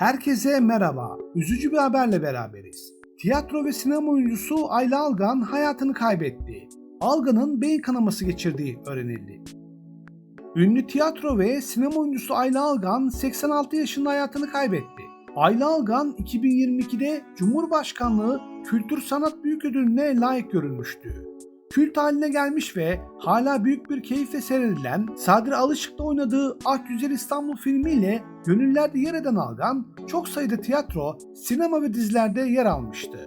Herkese merhaba. Üzücü bir haberle beraberiz. Tiyatro ve sinema oyuncusu Ayla Algan hayatını kaybetti. Algan'ın beyin kanaması geçirdiği öğrenildi. Ünlü tiyatro ve sinema oyuncusu Ayla Algan 86 yaşında hayatını kaybetti. Ayla Algan 2022'de Cumhurbaşkanlığı Kültür Sanat Büyük Ödülü'ne layık görülmüştü. Kült haline gelmiş ve hala büyük bir keyifle seyredilen Sadri Alışık'ta oynadığı Ah Güzel İstanbul filmiyle gönüllerde yer eden Algan çok sayıda tiyatro, sinema ve dizilerde yer almıştı.